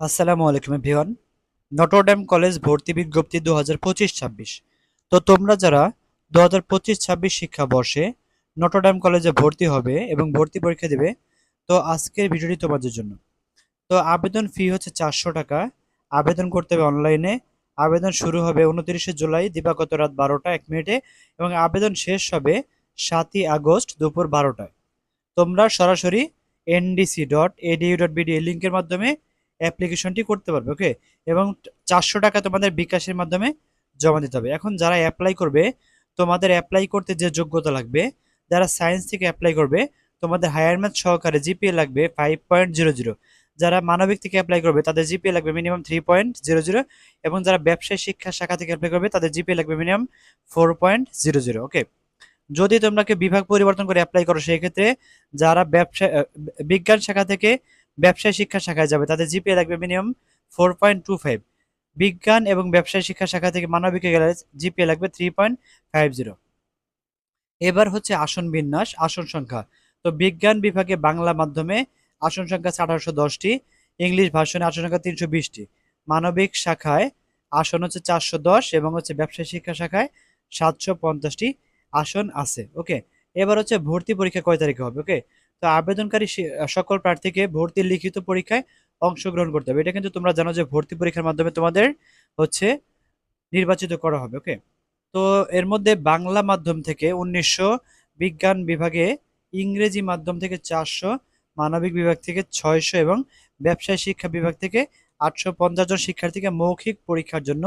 আসসালামু আলাইকুম V1 Notre Dame college ভর্তি বিজ্ঞপ্তি দু হাজার পঁচিশ ছাব্বিশ। তো তোমরা যারা দু হাজার পঁচিশ ছাব্বিশ শিক্ষাবর্ষে নটরডেম কলেজে ভর্তি হবে এবং ভর্তি পরীক্ষা দেবে, তো আজকের ভিডিওটি তোমাদের জন্য। তো আবেদন ফি হচ্ছে চারশো টাকা। আবেদন করতে হবে অনলাইনে। আবেদন শুরু হবে উনত্রিশে জুলাই, দিবাগত রাত বারোটা, এক মিনিটে। এবং আবেদন শেষ হবে সাতই আগস্ট, দুপুর বারোটায়। তোমরা সরাসরি NDC dot ADU dot BD লিঙ্কের মাধ্যমে অ্যাপ্লিকেশনটি করতে পারবে ওকে এবং চারশো টাকা তোমাদের বিকাশের মাধ্যমে জমা দিতে হবে। এখন যারা অ্যাপ্লাই করবে, তোমাদের অ্যাপ্লাই করতে যে যোগ্যতা লাগবে, যারা সায়েন্স থেকে অ্যাপ্লাই করবে, তোমাদের হায়ার ম্যাথ সহকারে জিপিএ লাগবে ফাইভ পয়েন্ট জিরো জিরো যারা মানবিক থেকে অ্যাপ্লাই করবে, তাদের জিপিএ লাগবে minimum three point zero zero এবং যারা ব্যবসায় শিক্ষা শাখা থেকে অ্যাপ্লাই করবে, তাদের জিপিএ লাগবে minimum four point zero zero okay যদি তোমরাকে বিভাগ পরিবর্তন করে অ্যাপ্লাই করো, সেই ক্ষেত্রে যারা ব্যবসা বিজ্ঞান শাখা থেকে ব্যবসায় শিক্ষা শাখায় যাবে, তাদের জিপিএ লাগবে minimum four point two five বিজ্ঞান এবং ব্যবসায় শিক্ষা শাখা থেকে মানবিকে গেলে জিপিএ লাগবে থ্রি পয়েন্ট ফাইভ জিরো এবার হচ্ছে আসন বিন্যাস, আসন সংখ্যা। তো বিজ্ঞান বিভাগে বাংলা মাধ্যমে আসন সংখ্যা আঠারোশো দশটি, ইংলিশ ভাষণে আসন সংখ্যা তিনশো বিশটি। মানবিক শাখায় আসন হচ্ছে চারশো দশ এবং হচ্ছে ব্যবসায় শিক্ষা শাখায় সাতশো পঞ্চাশটি আসন আছে ওকে এবার হচ্ছে ভর্তি পরীক্ষা কয় তারিখে হবে ওকে তো আবেদনকারী সকল প্রার্থীকে ভর্তির লিখিত পরীক্ষায় অংশগ্রহণ করতে হবে। এটা কিন্তু তোমরা জানো যে ভর্তি পরীক্ষার মাধ্যমে তোমাদের হচ্ছে নির্বাচিত করা হবে ওকে তো এর মধ্যে বাংলা মাধ্যম থেকে উনিশশো বিজ্ঞান বিভাগে, ইংরেজি মাধ্যম থেকে চারশো, মানবিক বিভাগ থেকে ছয়শো এবং ব্যবসায় শিক্ষা বিভাগ থেকে আটশো পঞ্চাশ জন শিক্ষার্থীকে মৌখিক পরীক্ষার জন্য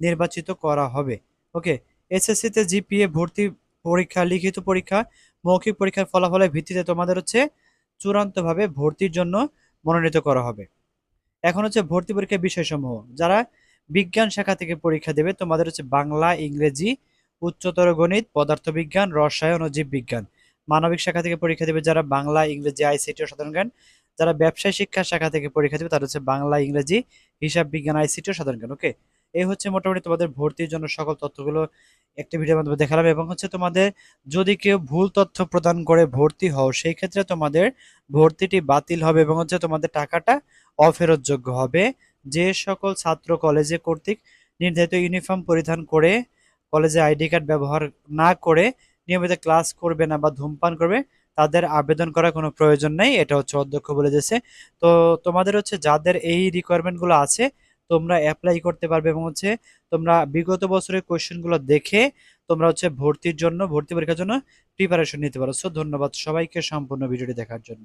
নির্বাচিত করা হবে ওকে এসএসসিতে জিপিএ ভর্তি পরীক্ষা, লিখিত পরীক্ষা, মৌখিক পরীক্ষার ফলাফলের ভিত্তিতে তোমাদের হচ্ছে চূড়ান্তভাবে ভর্তির জন্য মনোনীত করা হবে। এখন হচ্ছে ভর্তি পরীক্ষার বিষয়সমূহ। যারা বিজ্ঞান শাখা থেকে পরীক্ষা দেবে, তোমাদের হচ্ছে বাংলা, ইংরেজি, উচ্চতর গণিত, পদার্থবিজ্ঞান, রসায়ন ও জীববিজ্ঞান। মানবিক শাখা থেকে পরীক্ষা দেবে যারা বাংলা, ইংরেজি, আইসিটি ও সাধারণ জ্ঞান। যারা ব্যবসায় শিক্ষা শাখা থেকে পরীক্ষা দেবে তারা হচ্ছে বাংলা, ইংরেজি হিসাব বিজ্ঞান আইসিটি ও সাধারণ জ্ঞান ওকে এই হচ্ছে মোটামুটি তোমাদের ভর্তির জন্য সকল তথ্যগুলো একটি ভিডিওর মাধ্যমে দেখালাম এবং হচ্ছে তোমাদের যদি কেউ ভুল তথ্য প্রদান করে ভর্তি হও, সেই ক্ষেত্রে তোমাদের ভর্তিটি বাতিল হবে এবং হচ্ছে তোমাদের টাকাটা অফেরতযোগ্য হবে। যে সকল ছাত্র কলেজে কর্তৃক নির্ধারিত ইউনিফর্ম পরিধান করে কলেজে আইডি কার্ড ব্যবহার না করে নিয়মিত ক্লাস করবে না বা ধূমপান করবে, তাদের আবেদন করার কোনো প্রয়োজন নেই, এটা হচ্ছে অধ্যক্ষ বলে দিয়েছে। তো তোমাদের হচ্ছে যাদের এই রিকোয়ারমেন্টগুলো আছে তোমরা অ্যাপ্লাই করতে পারবে এবং হচ্ছে তোমরা বিগত বছরের কোয়েশ্চেনগুলো দেখে তোমরা হচ্ছে ভর্তির জন্য, ভর্তি পরীক্ষার জন্য প্রিপারেশন নিতে পারো। সো ধন্যবাদ সবাইকে সম্পূর্ণ ভিডিওটি দেখার জন্য।